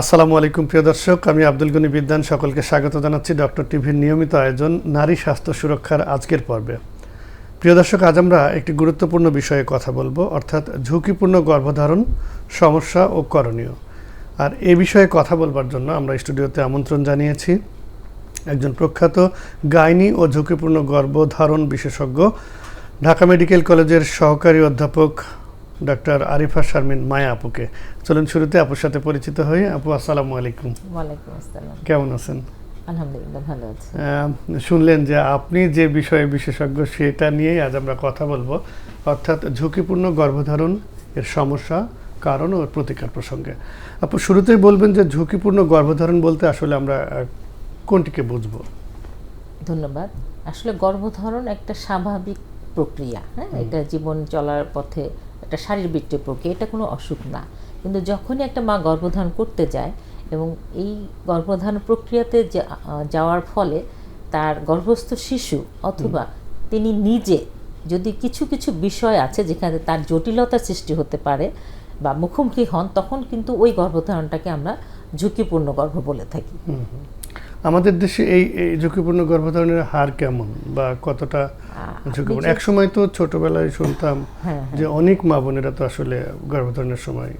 আসসালামু আলাইকুম, প্রিয় দর্শক। আমি আব্দুল গনি বিদ্যান। সকলকে স্বাগত জানাচ্ছি ডক্টর টিভির নিয়মিত আয়োজন নারী স্বাস্থ্য সুরক্ষার আজকের পর্বে। প্রিয় দর্শক, আজ আমরা একটি গুরুত্বপূর্ণ বিষয়ে কথা বলব, অর্থাৎ ঝুঁকিপূর্ণ গর্ভধারণ, সমস্যা ও করণীয়। আর এ বিষয়ে কথা বলবার জন্য আমরা স্টুডিওতে আমন্ত্রণ জানিয়েছি একজন প্রখ্যাত গাইনি ও ঝুঁকিপূর্ণ গর্ভধারণ বিশেষজ্ঞ, ঢাকা মেডিকেল কলেজের সহকারী অধ্যাপক ডক্টর আরিফা শারমিন মায়া আপুকে। চলুন শুরুতে আপুর সাথে পরিচিত হই। আপু আসসালামু আলাইকুম। ওয়ালাইকুম আসসালাম। কেমন আছেন? আলহামদুলিল্লাহ ভালো আছি। শুনলেন যে আপনি যে বিষয়ে বিশেষজ্ঞ সেটা নিয়েই আজ আমরা কথা বলব। অর্থাৎ ঝুঁকিপূর্ণ গর্ভধারণ এর সমস্যা কারণ ও প্রতিকার প্রসঙ্গে। আপু শুরুতেই বলবেন যে ঝুঁকিপূর্ণ গর্ভধারণ বলতে আসলে আমরা কোনটিকে বুঝব? ধন্যবাদ। আসলে গর্ভধারণ একটা স্বাভাবিক প্রক্রিয়া হ্যাঁ? এটা জীবন চলার পথে একটা শারীরবৃত্তীয় প্রক্রিয়া এটা কোনো অসুখ না। কিন্তু যখনই একটা মা গর্ভধারণ করতে যায় এবং এই গর্ভধারণ প্রক্রিয়াতে যাওয়ার ফলে তার গর্ভস্থ শিশু অথবা তিনি নিজে যদি কিছু কিছু বিষয় আছে যেখানে তার জটিলতার সৃষ্টি হতে পারে বা মুখোমুখি হন তখন কিন্তু ওই গর্ভধারণটাকে আমরা ঝুঁকিপূর্ণ গর্ভ বলে থাকি। আমাদের দেশে এই এই ঝুঁকিপূর্ণ গর্ভধারণের হার কেমন বা কতটা ঝুঁকিপূর্ণ। এক সময় তো ছোটবেলায় শুনতাম হ্যাঁ যে অনেক মা বোনেরা তো আসলে গর্ভধারণের সময়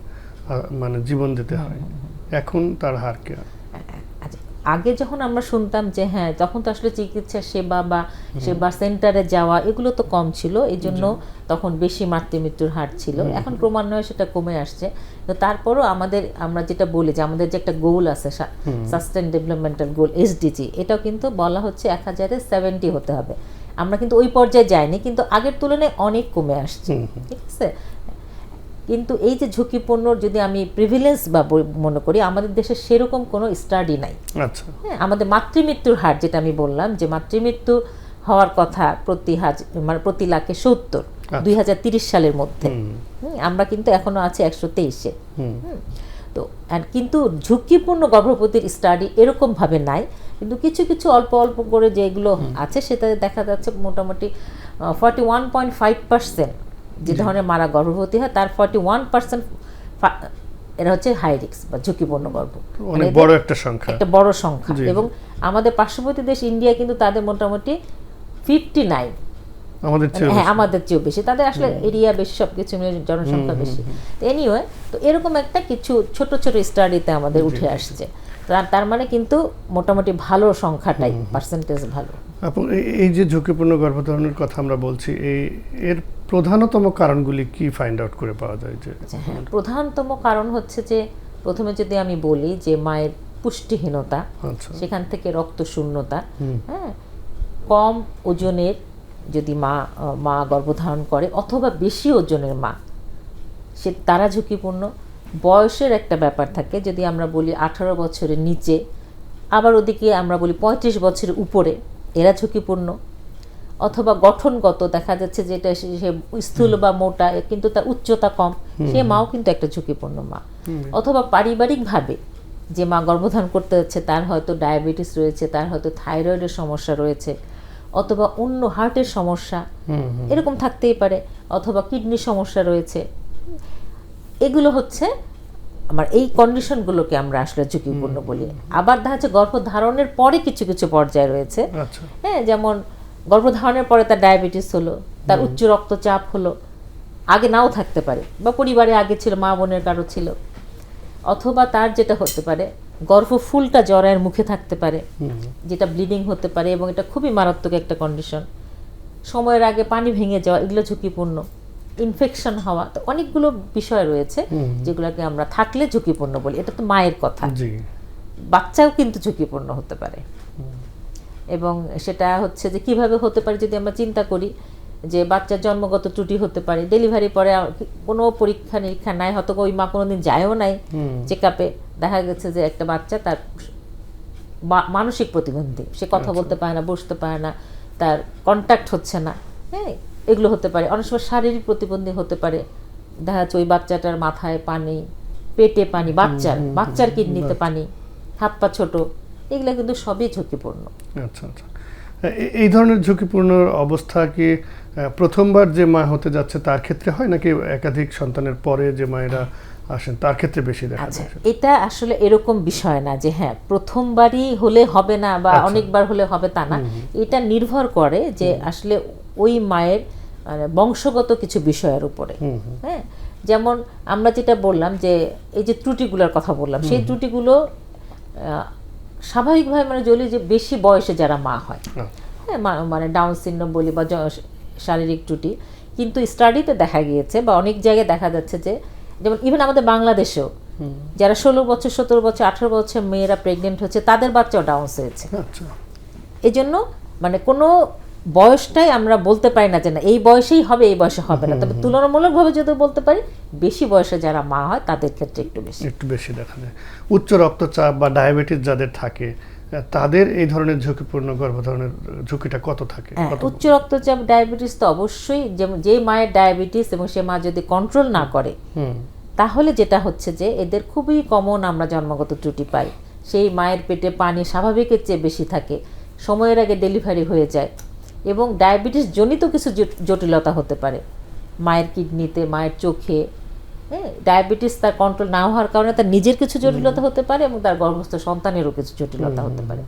মানে জীবন দিতে হয়। এখন তার হার কে আচ্ছা, আগে যখন আমরা শুনতাম যে হ্যাঁ তখন তো আসলে চিকিৎসা সেবা বা সেবা সেন্টারে যাওয়া এগুলো তো কম ছিল। এই জন্য তখন বেশি মাতৃমৃত্যুর হার ছিল। এখন ক্রমান্বয়ে সেটা কমে আসছে। তো তারপরও আমাদের আমরা যেটা বলি যে আমাদের যে একটা গোল আছে সাস্টেন ডেভেলপমেন্টাল গোল এসডিজি এটাও কিন্তু বলা হচ্ছে এক হাজারে সেভেন্টি হতে হবে। আমরা কিন্তু ওই পর্যায়ে যাইনি কিন্তু আগের তুলনায় অনেক কমে আসছে ঠিক আছে? কিন্তু এই যে ঝুঁকিপূর্ণ যদি আমি প্রিভিলেন্স বা মনে করি আমাদের দেশে সেরকম কোনো স্টাডি নাই। আচ্ছা। হ্যাঁ আমাদের মাতৃমৃত্যুর হার যেটা আমি বললাম যে মাতৃমৃত্যু হওয়ার কথা প্রতি হাজ মানে প্রতি লাখে সত্তর দুই হাজার তিরিশ সালের মধ্যে। আমরা কিন্তু এখনও আছি একশো তেইশে। তো আর কিন্তু ঝুঁকিপূর্ণ গর্ভবতীর স্টাডি এরকম ভাবে নাই। কিন্তু কিছু কিছু অল্প অল্প করে যেগুলো আছে সেটা দেখা যাচ্ছে মোটামুটি forty one point five percent যে ধরনের মারা গর্ভবতী হয় তার ফর্টি ওয়ান পার্সেন্ট এরা হচ্ছে হাই রিস্ক বা ঝুঁকিপূর্ণ গর্ভ। মানে অনেক বড় একটা সংখ্যা। একটা বড় সংখ্যা। এবং আমাদের পার্শ্ববর্তী দেশ ইন্ডিয়া কিন্তু তাদের মোটামুটি ফিফটি নাইন আমাদের চেয়ে হ্যাঁ আমাদের চেয়েও বেশি। তাদের আসলে এরিয়া বেশি সবকিছু মিলে জনসংখ্যা বেশি। এনিওয়ে তো এরকম একটা কিছু ছোট ছোট স্টাডিতে আমাদের উঠে আসছে। তার- মানে কিন্তু মোটামুটি ভালো সংখ্যাটাই পার্সেন্টেজ ভালো। এই যে ঝুঁকিপূর্ণ গর্ভধারণের কথা আমরা বলছি এই এর প্রধানতম কারণগুলি কি ফাইন্ড আউট করে পাওয়া যায় যে? আচ্ছা, হ্যাঁ প্রধানতম কারণ হচ্ছে যে প্রথমে যদি আমি বলি যে মায়ের পুষ্টিহীনতা আচ্ছা। সেখান থেকে রক্ত শূন্যতা হ্যাঁ কম ওজনের যদি মা মা গর্ভধারণ করে অথবা বেশি ওজনের মা সে তারা ঝুঁকিপূর্ণ বয়সের একটা ব্যাপার থাকে যদি আমরা বলি আঠারো বছরের নিচে আবার ওদিকে আমরা বলি পঁয়ত্রিশ বছরের উপরে এরা ঝুঁকিপূর্ণ। অথবা গঠনগত দেখা যাচ্ছে যেটা সে স্থূল বা মোটা কিন্তু তার উচ্চতা কম সে মাও কিন্তু একটা ঝুঁকিপূর্ণ মা। অথবা পারিবারিকভাবে যে মা গর্ভধারণ করতে যাচ্ছে তার হয়তো ডায়াবেটিস রয়েছে তার হয়তো থাইরয়েডের সমস্যা রয়েছে অথবা অন্য হার্টের সমস্যা এরকম থাকতেই পারে অথবা কিডনির সমস্যা রয়েছে। এগুলো হচ্ছে আমার এই কন্ডিশনগুলোকে আমরা আসলে ঝুঁকিপূর্ণ বলি। আবার দেখা যাচ্ছে গর্ভধারণের পরে কিছু কিছু পর্যায়ে রয়েছে। আচ্ছা। হ্যাঁ যেমন গর্ভধারণের পরে তার ডায়াবেটিস হলো তার উচ্চ রক্তচাপ হলো আগে নাও থাকতে পারে বা পরিবারে আগে ছিল মা বোনের কারও ছিল। অথবা তার যেটা হতে পারে গর্ভফুলটা জরায়ের মুখে থাকতে পারে যেটা ব্লিডিং হতে পারে এবং এটা খুবই মারাত্মক একটা কন্ডিশন। সময়ের আগে পানি ভেঙে যাওয়া এগুলো ঝুঁকিপূর্ণ। ইনফেকশন হওয়া তো অনেকগুলো বিষয় রয়েছে যেগুলোকে আমরা থাকলে ঝুঁকিপূর্ণ বলি। এটা তো মায়ের কথা। বাচ্চাও কিন্তু ঝুঁকিপূর্ণ হতে পারে। এবং সেটা হচ্ছে যে কীভাবে হতে পারে যদি আমরা চিন্তা করি যে বাচ্চার জন্মগত ত্রুটি হতে পারে ডেলিভারি পরে কোনো পরীক্ষা নিরীক্ষা নাই হয়তো ওই মা কোনোদিন যায়ও নাই চেক আপে দেখা গেছে যে একটা বাচ্চা তার মানসিক প্রতিবন্ধী। সে কথা বলতে পারে না বসতে পারে না তার কন্ট্যাক্ট হচ্ছে না। হ্যাঁ এগুলো হতে পারে। অনেক সময় শারীরিক প্রতিবন্ধী হতে পারে। দেখা যাচ্ছে ওই বাচ্চাটার মাথায় পানি পেটে পানি বাচ্চার বাচ্চার কিডনিতে পানি হাত পা ছোট এগুলো কিন্তু সবই ঝুঁকিপূর্ণ। আচ্ছা আচ্ছা। এই ধরনের ঝুঁকিপূর্ণ অবস্থা কি প্রথমবার যে মা হতে যাচ্ছে তার ক্ষেত্রে হয় নাকি একাধিক সন্তানের পরে যে মায়েরা আসেন তার ক্ষেত্রে বেশি দেখা আচ্ছা যায়? এটা আসলে এরকম বিষয় না যে হ্যাঁ প্রথমবারই হলে হবে না বা আচ্ছা। অনেকবার হলে হবে তা না। এটা নির্ভর করে যে আসলে ওই মায়ের মানে বংশগত কিছু বিষয়ের উপরে। হ্যাঁ? যেমন আমরা যেটা বললাম যে এই যে ত্রুটিগুলোর কথা বললাম সেই ত্রুটিগুলো স্বাভাবিকভাবে মানে যদি যে বেশি বয়সে যারা মা হয়। হ্যাঁ মানে ডাউন সিনড্রোম বলি বা শারীরিক ত্রুটি কিন্তু স্টাডিতে দেখা গিয়েছে বা অনেক জায়গায় দেখা যাচ্ছে যে যেমন ইভেন আমাদের বাংলাদেশেও যারা ষোলো বছর সতেরো বছর আঠারো বছর মেয়েরা প্রেগনেন্ট হচ্ছে তাদের বাচ্চাও ডাউন হয়েছে। আচ্ছা। এই জন্য মানে কোনো বয়সটাই আমরা বলতে পারি না যে না এই বয়সেই হবে এই বয়সে হবে না। তবে তুলনামূলকভাবে যদি বলতে পারি বেশি বয়সে যারা মা হয় তাদের ক্ষেত্রে একটু বেশি। একটু বেশি দেখা যায়। উচ্চ রক্তচাপ বা ডায়াবেটিস যাদের থাকে তাদের এই ধরনের ঝুঁকিপূর্ণ গর্ভধারণের ঝুঁকিটা কত থাকে? হ্যাঁ উচ্চ রক্তচাপ ডায়াবেটিস তো অবশ্যই যেমন যে মায়ের ডায়াবেটিস এবং সে মা যদি কন্ট্রোল না করে তাহলে যেটা হচ্ছে যে এদের খুবই কমন আমরা জন্মগত ত্রুটি পাই। সেই মায়ের পেটে পানি স্বাভাবিকের চেয়ে বেশি থাকে। সময়ের আগে ডেলিভারি হয়ে যায়। এবং ডায়াবেটিস জনিত কিছু জটিলতা হতে পারে। মায়ের কিডনিতে মায়ের চোখে হ্যাঁ ডায়াবেটিস তার কন্ট্রোল না হওয়ার কারণে তার নিজের কিছু জটিলতা হতে পারে এবং তার গর্ভস্থ সন্তানেরও কিছু জটিলতা হতে পারে।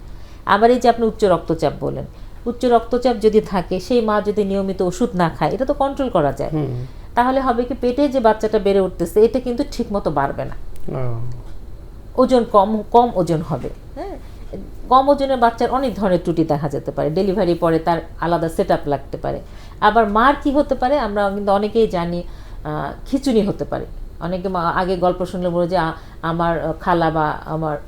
আবার এই যে আপনি উচ্চ রক্তচাপ বলেন উচ্চ রক্তচাপ যদি থাকে সেই মা যদি নিয়মিত ওষুধ না খায় এটা তো কন্ট্রোল করা যায়। তাহলে হবে কি পেটে যে বাচ্চাটা বেড়ে উঠতেছে এটা কিন্তু ঠিকমতো বাড়বে না। ওজন কম কম ওজন হবে হ্যাঁ। কম ওজনের বাচ্চার অনেক ধরনের ত্রুটি দেখা যেতে পারে। ডেলিভারি পরে তার আলাদা সেট আপ লাগতে পারে। আবার মার কি হতে পারে আমরা কিন্তু অনেকেই জানি খিচুনি হতে পারে। অনেকে মা- আগে গল্প শুনলে বলে যে আমার খালা বা আমার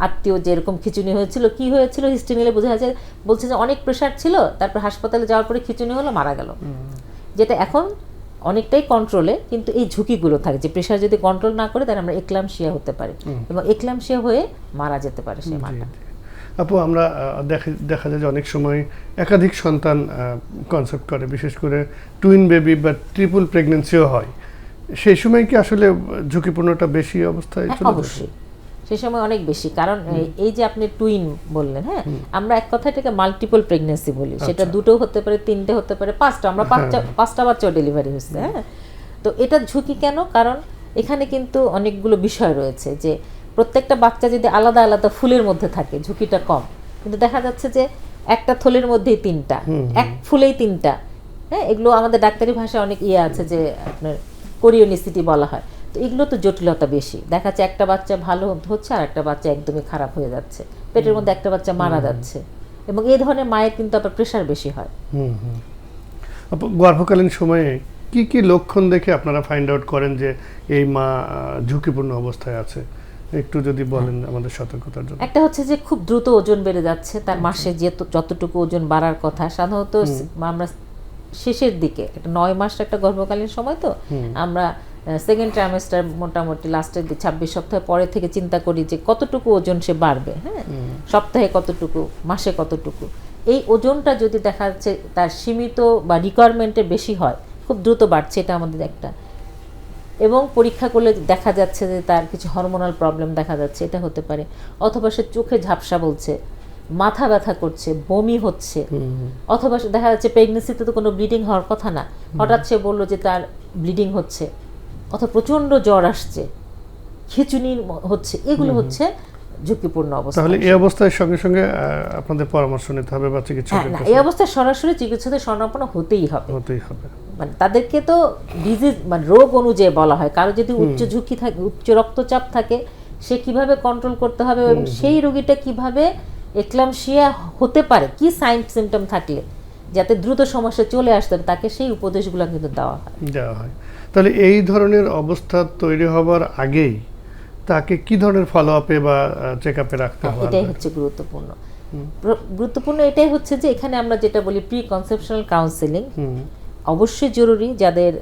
আত্মীয় যেরকম খিচুনি হয়েছিল কি হয়েছিল হিস্ট্রি নিলে বোঝা যায়। বলছে যে অনেক প্রেশার ছিল তারপর হাসপাতালে যাওয়ার পরে খিচুনি হলো মারা গেল। যেটা এখন অনেকটাই কন্ট্রোলে কিন্তু এই ঝুঁকিগুলো থাকে। যে প্রেশার যদি কন্ট্রোল না করে তাহলে আমরা একলামশিয়া হতে পারি। এবং একলামশিয়া হয়ে মারা যেতে পারে সেই মাটা। আপু আমরা দেখা দেখা যায় যে অনেক সময় একাধিক সন্তান কনসেপ্ট করে। বিশেষ করে টুইন বেবি বা ট্রিপল প্রেগনেন্সিও হয়। সেই সময় কি আসলে ঝুঁকিপূর্ণটা বেশি অবস্থায় হ্যাঁ, চলে অবশ্যই। সে সময় অনেক বেশি। কারণ এই- যে আপনি টুইন বললেন হ্যাঁ? আমরা এক কথা এটাকে মাল্টিপল প্রেগনেন্সি বলি। সেটা আচ্ছা। দুটো হতে পারে তিনটে হতে পারে পাঁচটা। আমরা পাঁচটা পাঁচটা বাচ্চাও ডেলিভারি হচ্ছে হ্যাঁ? তো এটা ঝুঁকি কেন? কারণ এখানে কিন্তু অনেকগুলো বিষয় রয়েছে যে প্রত্যেকটা বাচ্চা যদি আলাদা আলাদা ফুলের মধ্যে থাকে ঝুঁকিটা কম। কিন্তু দেখা যাচ্ছে যে একটা থলের মধ্যেই তিনটা এক ফুলেই তিনটা হ্যাঁ? এগুলো আমাদের ডাক্তারি ভাষায় অনেক ইয়ে আছে যে আপনার কোরিওনিসিটি বলা হয়। তো এগুলো তো জটিলতা বেশি। দেখা যাচ্ছে একটা বাচ্চা ভালো হচ্ছে আর একটা বাচ্চা একদমই খারাপ হয়ে যাচ্ছে। পেটের মধ্যে একটা বাচ্চা মারা যাচ্ছে। এবং এই ধরনের মায়ের কিন্তু আবার প্রেশার বেশি হয়। গর্ভকালীন সময়ে কি কি লক্ষণ দেখে আপনারা ফাইন্ড আউট করেন যে এই মা ঝুঁকিপূর্ণ অবস্থায় আছে? একটু যদি বলেন আমাদের সতর্কতার জন্য। একটা হচ্ছে যে খুব দ্রুত ওজন বেড়ে যাচ্ছে তার মাসে যে যতটুকু ওজন বাড়ার কথা সাধারণত আমরা শেষের দিকে একটা নয় মাস একটা গর্ভকালীন সময় তো আমরা সেকেন্ড ট্রাইমেস্টার মোটামুটি লাস্টের ছাব্বিশ সপ্তাহ পরে থেকে চিন্তা করি যে কতটুকু ওজন সে বাড়বে হ্যাঁ? সপ্তাহে কতটুকু মাসে কতটুকু? এই ওজনটা যদি দেখা যাচ্ছে তার সীমিত বা রিকোয়ারমেন্টের বেশি হয় খুব দ্রুত বাড়ছে এটা আমাদের একটা। এবং পরীক্ষা করলে দেখা যাচ্ছে যে তার কিছু হরমোনাল প্রবলেম দেখা যাচ্ছে এটা হতে পারে। অথবা সে চোখে ঝাপসা বলছে মাথা ব্যথা করছে বমি হচ্ছে। অথবা সে দেখা যাচ্ছে প্রেগনেন্সিতে তো কোনো ব্লিডিং হওয়ার কথা না। হঠাৎ সে বলল যে তার ব্লিডিং হচ্ছে। অথবা প্রচণ্ড জ্বর আসছে খিচুনি হচ্ছে এগুলো হচ্ছে ঝুঁকিপূর্ণ অবস্থা। তাহলে এই অবস্থায় সঙ্গে সঙ্গে আপনাদের পরামর্শ নিতে হবে বা হ্যাঁ চিকিৎসকের না এই অবস্থায় সরাসরি চিকিৎসাদের শরণাপন্ন হতেই হবে। হতেই হবে। মানে তাদেরকে তো ডিজিজ মানে রোগ অনুযায়ী বলা হয়। কারও যদি উচ্চ ঝুঁকি থাকে উচ্চ রক্তচাপ থাকে সে কীভাবে কন্ট্রোল করতে হবে এবং সেই রোগীটা কীভাবে একলামশিয়া হতে পারে কি সাইন সিমটম থাকলে যাতে দ্রুত সমস্যা চলে আসতে তাকে সেই উপদেশগুলো কিন্তু দেওয়া হয়। দেওয়া হয়। তাহলে এই ধরনের অবস্থা তৈরি হবার আগেই তাকে কি ধরনের ফলো আপে বা চেক আপে রাখতে হবে? এটাই হচ্ছে গুরুত্বপূর্ণ। গুরুত্বপূর্ণ এটাই হচ্ছে যে এখানে আমরা যেটা বলি প্রি কনসেপশনাল কাউন্সেলিং অবশ্যই জরুরি যাদের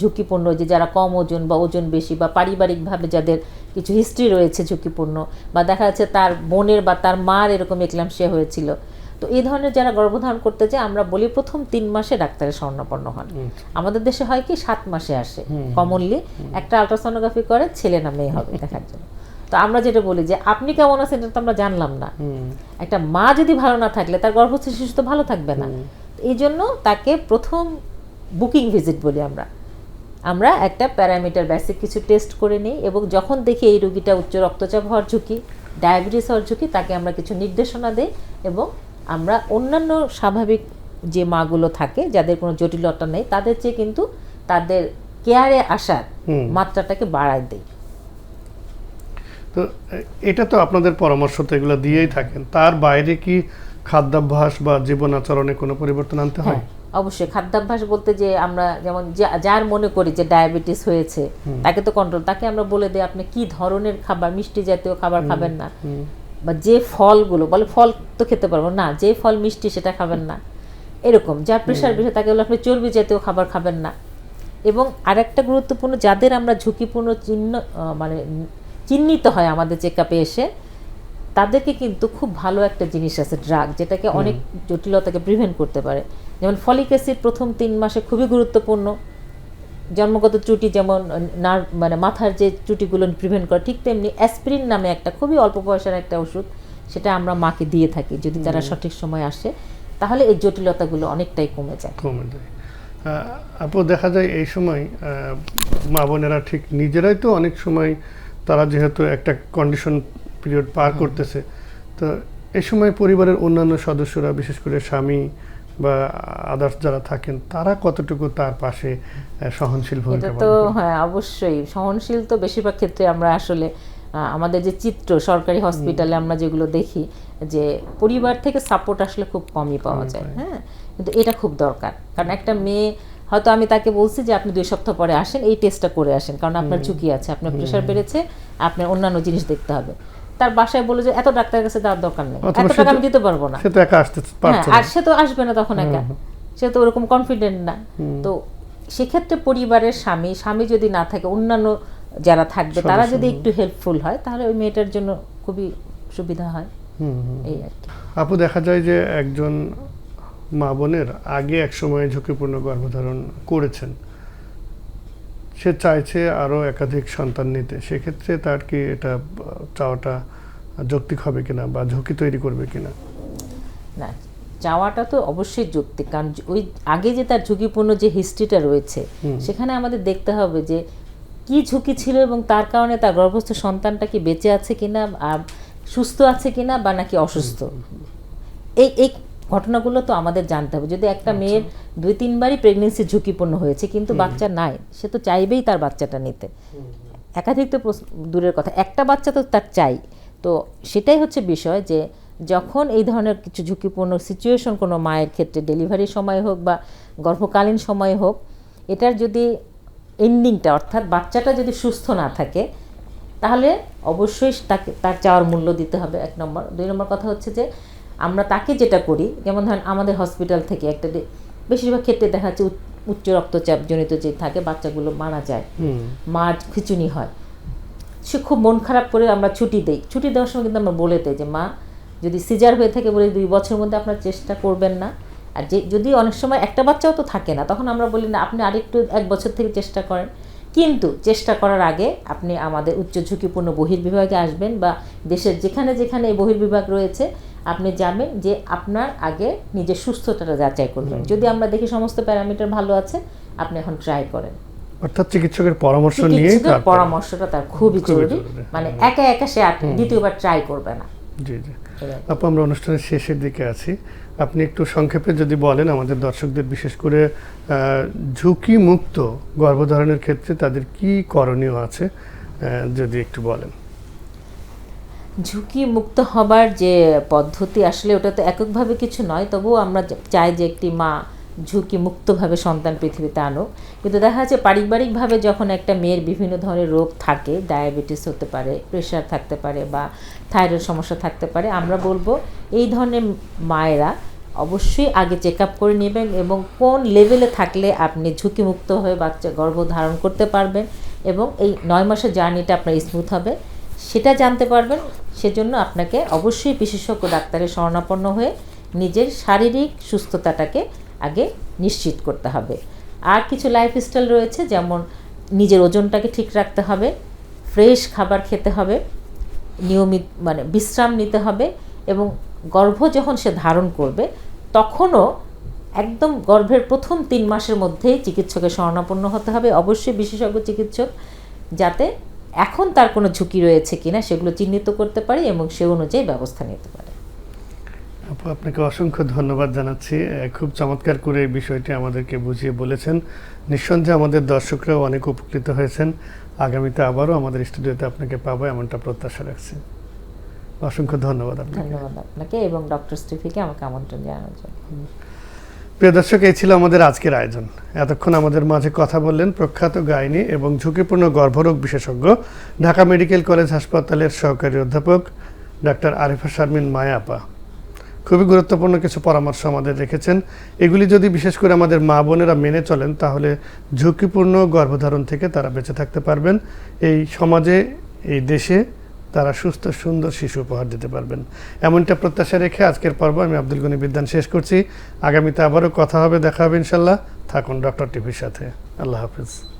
ঝুঁকিপূর্ণ যে যারা কম ওজন বা ওজন বেশি বা পারিবারিকভাবে যাদের কিছু হিস্ট্রি রয়েছে ঝুঁকিপূর্ণ বা দেখা যাচ্ছে তার বোনের বা তার মার এরকম একলামশিয়া হয়েছিল। তো এই ধরনের যারা গর্ভধারণ করতে যায় আমরা বলি প্রথম তিন মাসে ডাক্তারের স্বর্ণপন্ন হন। আমাদের দেশে হয় কি সাত মাসে আসে কমনলি একটা আলট্রাসোনোগ্রাফি করে ছেলে না মেয়ে হবে দেখার জন্য। তো আমরা যেটা বলি যে আপনি কেমন আছেন এটা তো আমরা জানলাম না। একটা মা যদি ভালো না থাকলে তার গর্ভস্থ শিশু তো ভালো থাকবে না। এই জন্য তাকে প্রথম বুকিং ভিজিট বলি আমরা। আমরা একটা প্যারামিটার বেসিক কিছু টেস্ট করে নিই এবং যখন দেখি এই রোগীটা উচ্চ রক্তচাপ হওয়ার ঝুঁকি ডায়াবেটিস হওয়ার ঝুঁকি তাকে আমরা কিছু নির্দেশনা দিই এবং আমরা অন্যান্য স্বাভাবিক যে মাগুলো থাকে যাদের কোনো জটিলতা নেই তাদের চেয়ে কিন্তু তাদের কেয়ারে আসার। মাত্রাটাকে বাড়ায় দেয় তো এটা তো আপনাদের পরামর্শ তো এগুলো দিয়েই থাকেন। তার বাইরে কি খাদ্যাভ্যাস বা জীবন আচরণে কোনো পরিবর্তন আনতে হয়? হ্যাঁ অবশ্যই। খাদ্যাভ্যাস বলতে যে আমরা যেমন যার মনে করি যে ডায়াবেটিস হয়েছে তাকে তো কন্ট্রোল তাকে আমরা বলে দিই আপনি কি ধরনের খাবার মিষ্টি জাতীয় খাবার খাবেন না? বা যে ফলগুলো বলে ফল তো খেতে পারব না যে ফল মিষ্টি সেটা খাবেন না। এরকম যার প্রেশার বেশি তাকে বলে আপনি চর্বি জাতীয় খাবার খাবেন না। এবং আরেকটা গুরুত্বপূর্ণ যাদের আমরা ঝুঁকিপূর্ণ চিহ্ন মানে চিহ্নিত হয় আমাদের চেক আপে এসে তাদেরকে কিন্তু খুব ভালো একটা জিনিস আছে ড্রাগ যেটাকে অনেক জটিলতাকে প্রিভেন্ট করতে পারে। যেমন ফলিক অ্যাসিড প্রথম তিন মাসে খুবই গুরুত্বপূর্ণ। জন্মগত ত্রুটি যেমন নার মানে মাথার যে ত্রুটিগুলো প্রিভেন্ট করে ঠিক তেমনি অ্যাসপিরিন নামে একটা খুবই অল্প বয়সের একটা ওষুধ সেটা আমরা মাকে দিয়ে থাকি যদি তারা সঠিক সময় আসে তাহলে এই জটিলতাগুলো অনেকটাই কমে যায়। কমে যায়। আপু দেখা যায় এই সময় মা বোনেরা ঠিক নিজেরাই তো অনেক সময় তারা যেহেতু একটা কন্ডিশন পিরিয়ড পার করতেছে তো এই সময় পরিবারের অন্যান্য সদস্যরা বিশেষ করে স্বামী বা আদার্স যারা থাকেন তারা কতটুকু তার পাশে সহনশীল ভূমিকা তো? হ্যাঁ অবশ্যই। সহনশীল তো বেশিরভাগ ক্ষেত্রে আমরা আসলে আমাদের যে চিত্র সরকারি হসপিটালে আমরা যেগুলো দেখি যে পরিবার থেকে সাপোর্ট আসলে খুব কমই পাওয়া যায় হ্যাঁ? কিন্তু এটা খুব দরকার। কারণ একটা মেয়ে হয়তো আমি তাকে বলছি যে আপনি দুই সপ্তাহ পরে আসেন এই টেস্টটা করে আসেন কারণ আপনার ঝুঁকি আছে আপনার প্রেশার বেড়েছে আপনার অন্যান্য জিনিস দেখতে হবে। তার বাসায় বলে যে এত ডাক্তারের কাছে যাওয়ার দরকার নেই। এত টাকা আমি দিতে পারব না। সে তো একা আসতে হ্যাঁ পারছে আর সে তো আসবে না তখন একা। সে তো ওরকম কনফিডেন্ট না। তো সেক্ষেত্রে পরিবারের স্বামী স্বামী যদি না থাকে অন্যান্য যারা থাকবে তারা যদি একটু হেল্পফুল হয় তাহলে ওই মেয়েটার জন্য খুবই সুবিধা হয়। এই আর কি। আপু দেখা যায় যে একজন মা বোনের আগে এক সময় ঝুঁকিপূর্ণ গর্ভধারণ করেছেন। সে চাইছে আরও একাধিক সন্তান নিতে সেক্ষেত্রে তার কি এটা চাওয়াটা যৌক্তিক হবে কিনা বা ঝুঁকি তৈরি করবে কিনা? না চাওয়াটা তো অবশ্যই যৌক্তিক কারণ ওই আগে যে তার ঝুঁকিপূর্ণ যে হিস্ট্রিটা রয়েছে সেখানে আমাদের দেখতে হবে যে কি ঝুঁকি ছিল এবং তার কারণে তার গর্ভস্থ সন্তানটা কি বেঁচে আছে কিনা আর সুস্থ আছে কিনা বা নাকি অসুস্থ। এই এই ঘটনাগুলো তো আমাদের জানতে হবে। যদি একটা মেয়ের দুই তিনবারই প্রেগনেন্সি ঝুঁকিপূর্ণ হয়েছে কিন্তু বাচ্চা নাই সে তো চাইবেই তার বাচ্চাটা নিতে। একাধিক তো দূরের কথা। একটা বাচ্চা তো তার চাই। তো সেটাই হচ্ছে বিষয় যে যখন এই ধরনের কিছু ঝুঁকিপূর্ণ সিচুয়েশন কোনো মায়ের ক্ষেত্রে ডেলিভারির সময় হোক বা গর্ভকালীন সময় হোক এটার যদি এন্ডিংটা অর্থাৎ বাচ্চাটা যদি সুস্থ না থাকে তাহলে অবশ্যই তাকে তার চাওয়ার মূল্য দিতে হবে। এক নম্বর। দুই নম্বর কথা হচ্ছে যে আমরা তাকে যেটা করি যেমন ধরেন আমাদের হসপিটাল থেকে একটা বেশিরভাগ ক্ষেত্রে দেখা যাচ্ছে উচ্চ- রক্তচাপ জনিত যে থাকে বাচ্চাগুলো মারা যায়। হুম। মা খিচুনি হয়। সে খুব মন খারাপ করে আমরা ছুটি দেই। ছুটি দেওয়ার সময় কিন্তু আমরা বলে দেয় যে মা যদি সিজার হয়ে থাকে বলে দুই বছরের মধ্যে আপনার চেষ্টা করবেন না। আর যে যদি অনেক সময় একটা বাচ্চাও তো থাকে না তখন আমরা বলি না আপনি আরেকটু এক বছর থেকে চেষ্টা করেন। কিন্তু চেষ্টা করার আগে আপনি আমাদের উচ্চ ঝুঁকিপূর্ণ বহির্বিভাগে আসবেন বা দেশের যেখানে যেখানে এই বহির্বিভাগ রয়েছে আপনি যাবেন যে আপনার আগে নিজের সুস্থতাটা যাচাই করবেন। যদি আমরা দেখি সমস্ত প্যারামিটার ভালো আছে আপনি এখন ট্রাই করেন। অর্থাৎ চিকিৎসকের পরামর্শ নিয়ে পরামর্শটা তার খুবই জরুরি। মানে একা একা সে দ্বিতীয়বার ট্রাই করবে না। জি জি। আপু আমরা অনুষ্ঠানের শেষের দিকে আছি। আপনি একটু সংক্ষেপে যদি বলেন আমাদের দর্শকদের বিশেষ করে ঝুঁকি মুক্ত গর্ভধারণের ক্ষেত্রে তাদের কি করণীয় আছে যদি একটু বলেন। ঝুঁকি মুক্ত হবার যে পদ্ধতি, আসলে ওটা তো এককভাবে কিছু নয়। তবুও আমরা চাই যে একটি মা ঝুঁকি মুক্তভাবে সন্তান পৃথিবীতে আনুক। কিন্তু দেখা যাচ্ছে পারিবারিকভাবে যখন একটা মেয়ের বিভিন্ন ধরনের রোগ থাকে, ডায়াবেটিস হতে পারে, প্রেশার থাকতে পারে বা থাইরয়েড সমস্যা থাকতে পারে, আমরা বলব এই ধরনের মায়েরা অবশ্যই আগে চেক আপ করে নেবেন এবং কোন লেভেলে থাকলে আপনি ঝুঁকিমুক্তভাবে বাচ্চা গর্ভ ধারণ করতে পারবেন এবং এই নয় মাসের জার্নিটা আপনার স্মুথ হবে। সেটা জানতে পারবেন, সেজন্য আপনাকে অবশ্যই বিশেষজ্ঞ ডাক্তারের শরণাপন্ন হয়ে নিজের শারীরিক সুস্থতাটাকে আগে নিশ্চিত করতে হবে। আর কিছু লাইফস্টাইল রয়েছে, যেমন নিজের ওজনটাকে ঠিক রাখতে হবে ফ্রেশ খাবার খেতে হবে, নিয়মিত মানে বিশ্রাম নিতে হবে এবং গর্ভ যখন সে ধারণ করবে, তখনও একদম গর্ভের প্রথম তিন মাসের মধ্যেই চিকিৎসকের শরণাপন্ন হতে হবে। অবশ্যই বিশেষজ্ঞ চিকিৎসক যাতে এখন তার কোনো ঝুঁকি রয়েছে কিনা সেগুলো চিহ্নিত করতে পারে এবং সে অনুযায়ী ব্যবস্থা নিতে পারে। আপু আপনাকে অসংখ্য ধন্যবাদ জানাচ্ছি। খুব চমৎকার করে এই বিষয়টি আমাদেরকে বুঝিয়ে বলেছেন। নিঃসন্দেহে আমাদের দর্শকরাও অনেক উপকৃত হয়েছেন। আগামীতে আবারও আমাদের স্টুডিওতে আপনাকে পাবো এমনটা প্রত্যাশা রাখছি। অসংখ্য ধন্যবাদ আপনাকে। ধন্যবাদ আপনাকে এবং ডক্টর স্টিফিকে আমাকে আমন্ত্রণ জানানোর জন্য। প্রিয় দর্শক, এই ছিল আমাদের আজকের আয়োজন। এতক্ষণ আমাদের মাঝে কথা বললেন প্রখ্যাত গাইনি এবং ঝুঁকিপূর্ণ গর্ভরোগ বিশেষজ্ঞ, ঢাকা মেডিকেল কলেজ হাসপাতালের সহকারী অধ্যাপক ডাক্তার আরিফা শারমিন মায়াপা। খুবই গুরুত্বপূর্ণ কিছু পরামর্শ আমাদের রেখেছেন। এগুলি যদি বিশেষ করে আমাদের মা বোনেরা মেনে চলেন, তাহলে ঝুঁকিপূর্ণ গর্ভধারণ থেকে তারা বেঁচে থাকতে পারবেন। এই সমাজে, এই দেশে তারা সুস্থ, সুন্দর শিশু উপহার দিতে পারবেন। এমনটা প্রত্যাশা রেখে আজকের পর্ব আমি আব্দুল গনি বিদ্যান শেষ করছি। আগামীতে আবারও কথা হবে, দেখা হবে ইনশাল্লাহ। থাকুন ডক্টর টিভির সাথে। আল্লাহ হাফিজ।